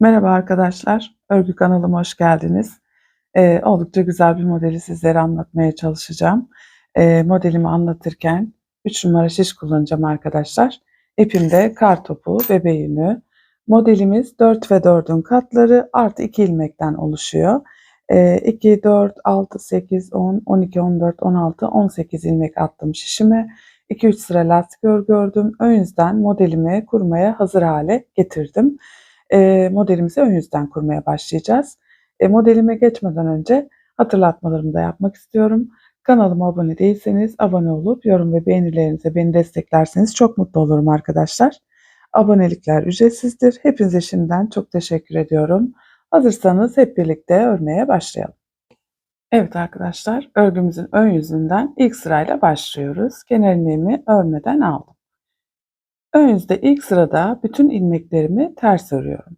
Merhaba arkadaşlar, örgü kanalıma hoş geldiniz. Ee, oldukça güzel bir modeli sizlere anlatmaya çalışacağım. Ee, modelimi anlatırken 3 numara şiş kullanacağım arkadaşlar. İpimde kar topu, bebe. Modelimiz 4 ve 4'ün katları artı 2 ilmekten oluşuyor. Ee, 2, 4, 6, 8, 10, 12, 14, 16, 18 ilmek attım şişime. 2-3 sıra lastik örgü ördüm. Ön yüzden modelimi kurmaya hazır hale getirdim e, modelimizi ön yüzden kurmaya başlayacağız. E, modelime geçmeden önce hatırlatmalarımı da yapmak istiyorum. Kanalıma abone değilseniz abone olup yorum ve beğenilerinize beni desteklerseniz çok mutlu olurum arkadaşlar. Abonelikler ücretsizdir. Hepinize şimdiden çok teşekkür ediyorum. Hazırsanız hep birlikte örmeye başlayalım. Evet arkadaşlar örgümüzün ön yüzünden ilk sırayla başlıyoruz. Kenar ilmeğimi örmeden aldım. Ön yüzde ilk sırada bütün ilmeklerimi ters örüyorum.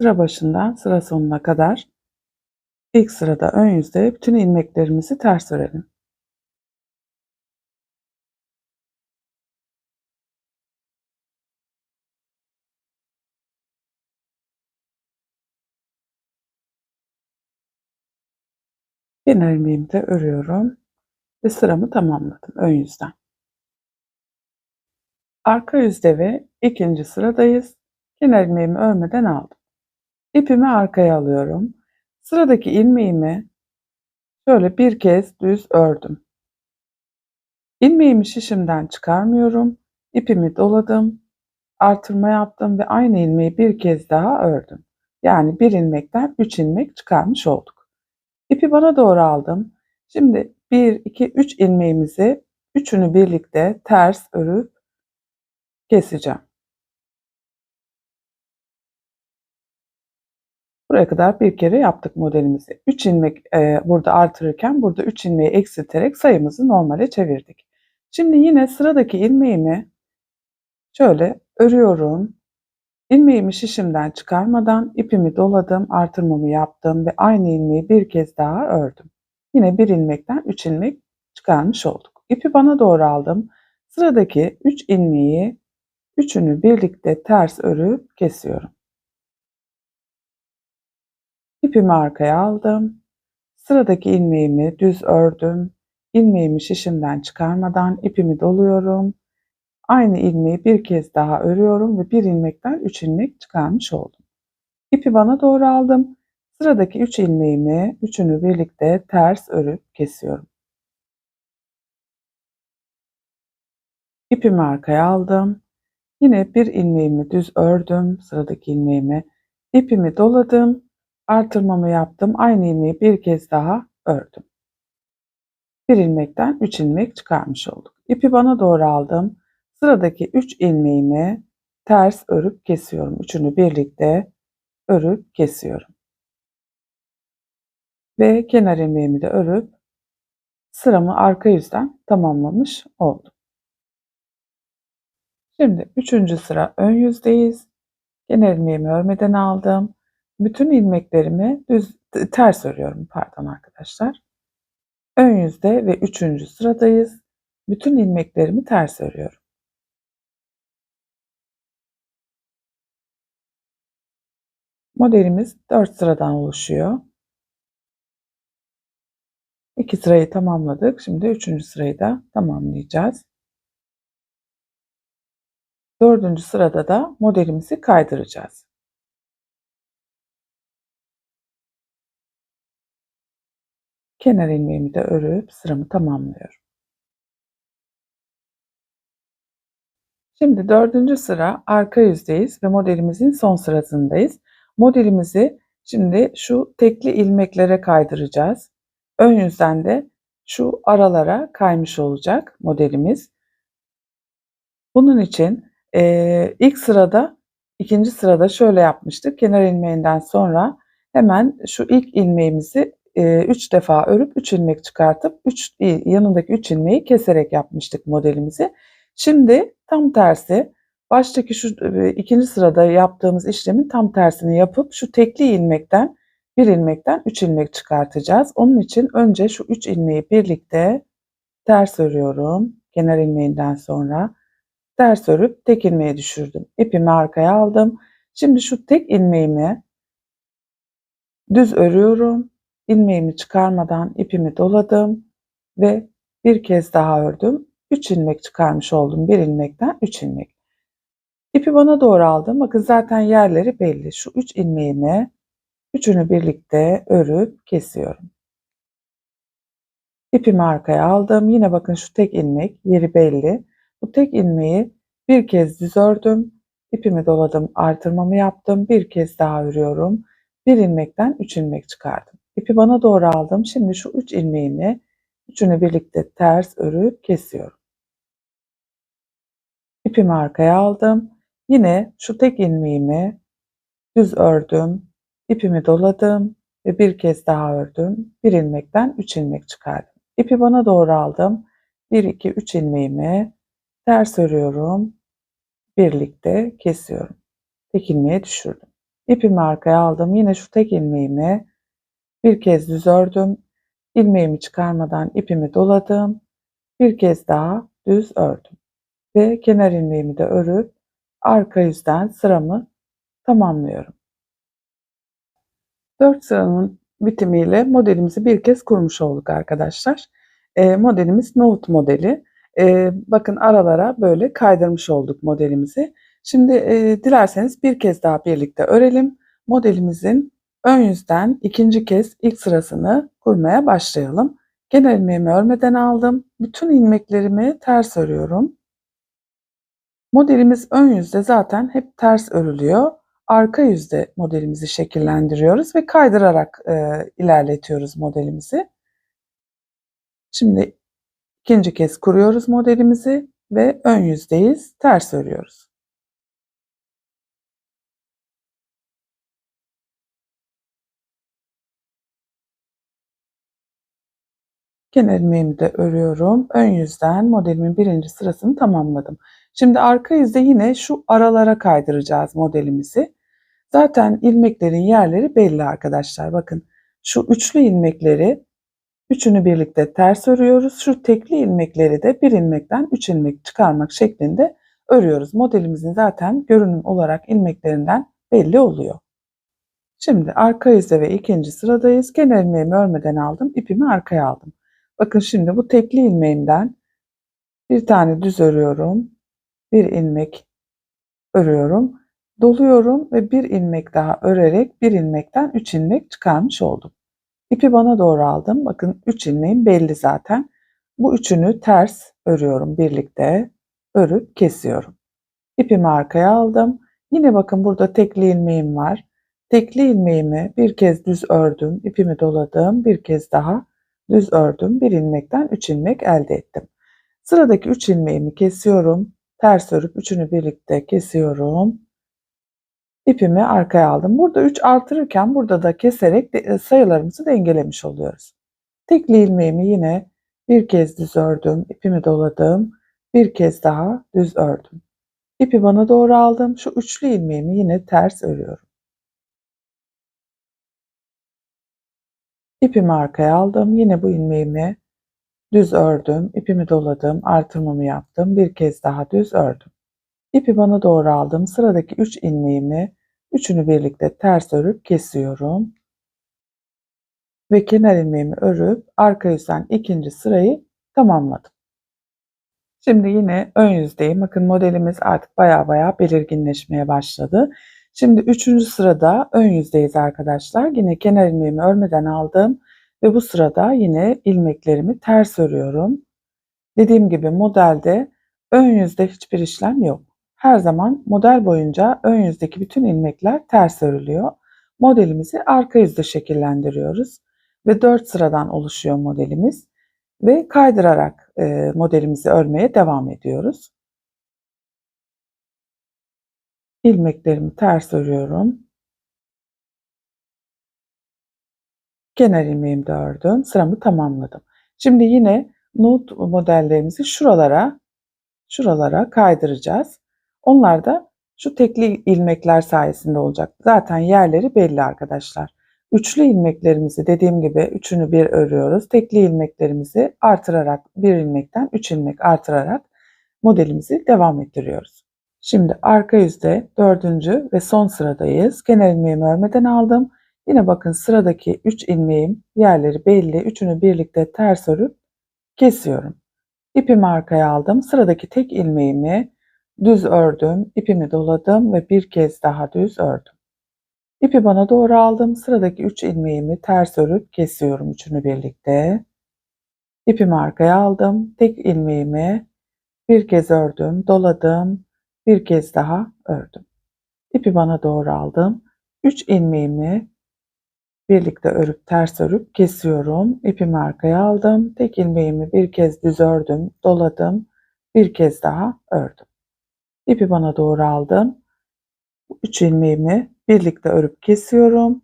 Sıra başından sıra sonuna kadar ilk sırada ön yüzde bütün ilmeklerimizi ters örelim. Kenar ilmeğimi de örüyorum ve sıramı tamamladım ön yüzden. Arka yüzde ve ikinci sıradayız. Kenar ilmeğimi örmeden aldım. İpimi arkaya alıyorum. Sıradaki ilmeğimi şöyle bir kez düz ördüm. İlmeğimi şişimden çıkarmıyorum. İpimi doladım. Artırma yaptım ve aynı ilmeği bir kez daha ördüm. Yani bir ilmekten üç ilmek çıkarmış olduk. İpi bana doğru aldım. Şimdi 1, 2, 3 ilmeğimizi üçünü birlikte ters örüp keseceğim. Buraya kadar bir kere yaptık modelimizi. 3 ilmek e, burada artırırken burada 3 ilmeği eksilterek sayımızı normale çevirdik. Şimdi yine sıradaki ilmeğimi şöyle örüyorum. İlmeğimi şişimden çıkarmadan ipimi doladım, artırmamı yaptım ve aynı ilmeği bir kez daha ördüm. Yine bir ilmekten 3 ilmek çıkarmış olduk. İpi bana doğru aldım. Sıradaki 3 ilmeği üçünü birlikte ters örüp kesiyorum. İpimi arkaya aldım. Sıradaki ilmeğimi düz ördüm. İlmeğimi şişimden çıkarmadan ipimi doluyorum. Aynı ilmeği bir kez daha örüyorum ve bir ilmekten 3 ilmek çıkarmış oldum. İpi bana doğru aldım. Sıradaki 3 ilmeğimi üçünü birlikte ters örüp kesiyorum. İpimi arkaya aldım. Yine bir ilmeğimi düz ördüm. Sıradaki ilmeğimi ipimi doladım. Artırmamı yaptım. Aynı ilmeği bir kez daha ördüm. Bir ilmekten 3 ilmek çıkarmış olduk. İpi bana doğru aldım. Sıradaki 3 ilmeğimi ters örüp kesiyorum. Üçünü birlikte örüp kesiyorum ve kenar ilmeğimi de örüp sıramı arka yüzden tamamlamış oldum. Şimdi üçüncü sıra ön yüzdeyiz. Kenar ilmeğimi örmeden aldım. Bütün ilmeklerimi düz ters örüyorum pardon arkadaşlar. Ön yüzde ve üçüncü sıradayız. Bütün ilmeklerimi ters örüyorum. Modelimiz 4 sıradan oluşuyor. İki sırayı tamamladık. Şimdi üçüncü sırayı da tamamlayacağız. Dördüncü sırada da modelimizi kaydıracağız. Kenar ilmeğimi de örüp sıramı tamamlıyorum. Şimdi dördüncü sıra arka yüzdeyiz ve modelimizin son sırasındayız. Modelimizi şimdi şu tekli ilmeklere kaydıracağız. Ön yüzden de şu aralara kaymış olacak modelimiz. Bunun için e, ilk sırada ikinci sırada şöyle yapmıştık. Kenar ilmeğinden sonra hemen şu ilk ilmeğimizi 3 e, defa örüp 3 ilmek çıkartıp 3 yanındaki 3 ilmeği keserek yapmıştık modelimizi. Şimdi tam tersi baştaki şu ikinci sırada yaptığımız işlemin tam tersini yapıp şu tekli ilmekten bir ilmekten 3 ilmek çıkartacağız. Onun için önce şu 3 ilmeği birlikte ters örüyorum. Kenar ilmeğinden sonra ters örüp tek ilmeği düşürdüm. İpimi arkaya aldım. Şimdi şu tek ilmeğimi düz örüyorum. İlmeğimi çıkarmadan ipimi doladım ve bir kez daha ördüm. 3 ilmek çıkarmış oldum. Bir ilmekten 3 ilmek. İpi bana doğru aldım. Bakın zaten yerleri belli. Şu 3 ilmeğimi üçünü birlikte örüp kesiyorum. İpimi arkaya aldım. Yine bakın şu tek ilmek yeri belli. Bu tek ilmeği bir kez düz ördüm. İpimi doladım, artırmamı yaptım. Bir kez daha örüyorum. Bir ilmekten 3 ilmek çıkardım. İpi bana doğru aldım. Şimdi şu 3 ilmeğimi üçünü birlikte ters örüp kesiyorum. İpimi arkaya aldım. Yine şu tek ilmeğimi düz ördüm. İpimi doladım ve bir kez daha ördüm. Bir ilmekten 3 ilmek çıkardım. İpi bana doğru aldım. 1 2 3 ilmeğimi ters örüyorum. Birlikte kesiyorum. Tek ilmeğe düşürdüm. İpimi arkaya aldım. Yine şu tek ilmeğimi bir kez düz ördüm. İlmeğimi çıkarmadan ipimi doladım. Bir kez daha düz ördüm. Ve kenar ilmeğimi de örüp arka yüzden sıramı tamamlıyorum. 4 sıranın bitimiyle modelimizi bir kez kurmuş olduk arkadaşlar. E, modelimiz Nohut modeli. E, bakın aralara böyle kaydırmış olduk modelimizi. Şimdi e, dilerseniz bir kez daha birlikte örelim. Modelimizin ön yüzden ikinci kez ilk sırasını kurmaya başlayalım. Genel ilmeğimi örmeden aldım. Bütün ilmeklerimi ters örüyorum. Modelimiz ön yüzde zaten hep ters örülüyor. Arka yüzde modelimizi şekillendiriyoruz ve kaydırarak e, ilerletiyoruz modelimizi. Şimdi ikinci kez kuruyoruz modelimizi ve ön yüzdeyiz, ters örüyoruz. Kenar ilmeğimi de örüyorum. Ön yüzden modelimin birinci sırasını tamamladım. Şimdi arka yüzde yine şu aralara kaydıracağız modelimizi. Zaten ilmeklerin yerleri belli arkadaşlar. Bakın şu üçlü ilmekleri üçünü birlikte ters örüyoruz. Şu tekli ilmekleri de bir ilmekten üç ilmek çıkarmak şeklinde örüyoruz. Modelimizin zaten görünüm olarak ilmeklerinden belli oluyor. Şimdi arka yüzde ve ikinci sıradayız. Kenar ilmeğimi örmeden aldım. ipimi arkaya aldım. Bakın şimdi bu tekli ilmeğimden bir tane düz örüyorum. Bir ilmek örüyorum. Doluyorum ve bir ilmek daha örerek bir ilmekten 3 ilmek çıkarmış oldum. İpi bana doğru aldım. Bakın 3 ilmeğim belli zaten. Bu üçünü ters örüyorum birlikte. Örüp kesiyorum. İpimi arkaya aldım. Yine bakın burada tekli ilmeğim var. Tekli ilmeğimi bir kez düz ördüm. ipimi doladım. Bir kez daha düz ördüm. Bir ilmekten 3 ilmek elde ettim. Sıradaki 3 ilmeğimi kesiyorum. Ters örüp üçünü birlikte kesiyorum. İpimi arkaya aldım. Burada 3 artırırken burada da keserek e, sayılarımızı dengelemiş oluyoruz. Tekli ilmeğimi yine bir kez düz ördüm. ipimi doladım. Bir kez daha düz ördüm. İpi bana doğru aldım. Şu üçlü ilmeğimi yine ters örüyorum. İpimi arkaya aldım. Yine bu ilmeğimi düz ördüm. ipimi doladım. Artırmamı yaptım. Bir kez daha düz ördüm. İpi bana doğru aldım. Sıradaki 3 ilmeğimi üçünü birlikte ters örüp kesiyorum. Ve kenar ilmeğimi örüp arka yüzden ikinci sırayı tamamladım. Şimdi yine ön yüzdeyim. Bakın modelimiz artık baya baya belirginleşmeye başladı. Şimdi üçüncü sırada ön yüzdeyiz arkadaşlar. Yine kenar ilmeğimi örmeden aldım. Ve bu sırada yine ilmeklerimi ters örüyorum. Dediğim gibi modelde ön yüzde hiçbir işlem yok. Her zaman model boyunca ön yüzdeki bütün ilmekler ters örülüyor. Modelimizi arka yüzde şekillendiriyoruz. Ve 4 sıradan oluşuyor modelimiz. Ve kaydırarak modelimizi örmeye devam ediyoruz. İlmeklerimi ters örüyorum. Kenar ilmeğimi de ördüm. Sıramı tamamladım. Şimdi yine nut modellerimizi şuralara şuralara kaydıracağız. Onlar da şu tekli ilmekler sayesinde olacak. Zaten yerleri belli arkadaşlar. Üçlü ilmeklerimizi dediğim gibi üçünü bir örüyoruz. Tekli ilmeklerimizi artırarak bir ilmekten üç ilmek artırarak modelimizi devam ettiriyoruz. Şimdi arka yüzde dördüncü ve son sıradayız. Kenar ilmeğimi örmeden aldım. Yine bakın sıradaki 3 ilmeğim yerleri belli. Üçünü birlikte ters örüp kesiyorum. İpimi arkaya aldım. Sıradaki tek ilmeğimi düz ördüm. ipimi doladım ve bir kez daha düz ördüm. İpi bana doğru aldım. Sıradaki 3 ilmeğimi ters örüp kesiyorum üçünü birlikte. İpimi arkaya aldım. Tek ilmeğimi bir kez ördüm, doladım, bir kez daha ördüm. İpi bana doğru aldım. 3 ilmeğimi birlikte örüp ters örüp kesiyorum. İpimi arkaya aldım. Tek ilmeğimi bir kez düz ördüm, doladım, bir kez daha ördüm. İpi bana doğru aldım. 3 ilmeğimi birlikte örüp kesiyorum.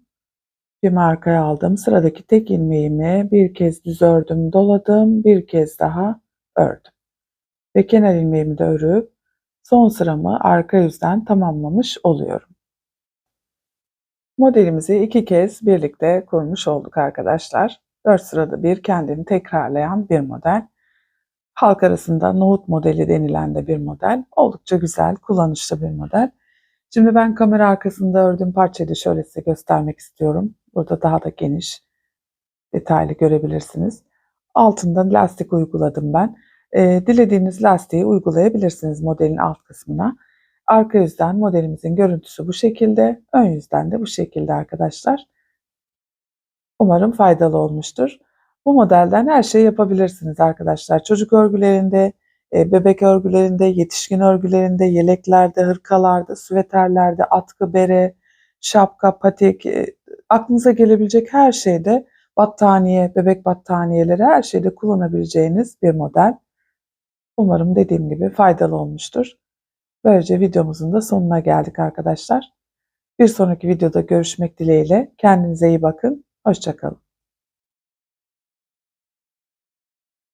İpimi arkaya aldım. Sıradaki tek ilmeğimi bir kez düz ördüm, doladım, bir kez daha ördüm. Ve kenar ilmeğimi de örüp son sıramı arka yüzden tamamlamış oluyorum. Modelimizi iki kez birlikte kurmuş olduk arkadaşlar. 4 sırada bir kendini tekrarlayan bir model. Halk arasında nohut modeli denilen de bir model. Oldukça güzel, kullanışlı bir model. Şimdi ben kamera arkasında ördüğüm parçayı da şöyle size göstermek istiyorum. Burada daha da geniş, detaylı görebilirsiniz. Altında lastik uyguladım ben. Ee, dilediğiniz lastiği uygulayabilirsiniz modelin alt kısmına. Arka yüzden modelimizin görüntüsü bu şekilde. Ön yüzden de bu şekilde arkadaşlar. Umarım faydalı olmuştur. Bu modelden her şeyi yapabilirsiniz arkadaşlar. Çocuk örgülerinde, e, bebek örgülerinde, yetişkin örgülerinde, yeleklerde, hırkalarda, süveterlerde, atkı, bere, şapka, patik, e, aklınıza gelebilecek her şeyde battaniye, bebek battaniyeleri her şeyde kullanabileceğiniz bir model. Umarım dediğim gibi faydalı olmuştur. Böylece videomuzun da sonuna geldik arkadaşlar. Bir sonraki videoda görüşmek dileğiyle. Kendinize iyi bakın. Hoşçakalın.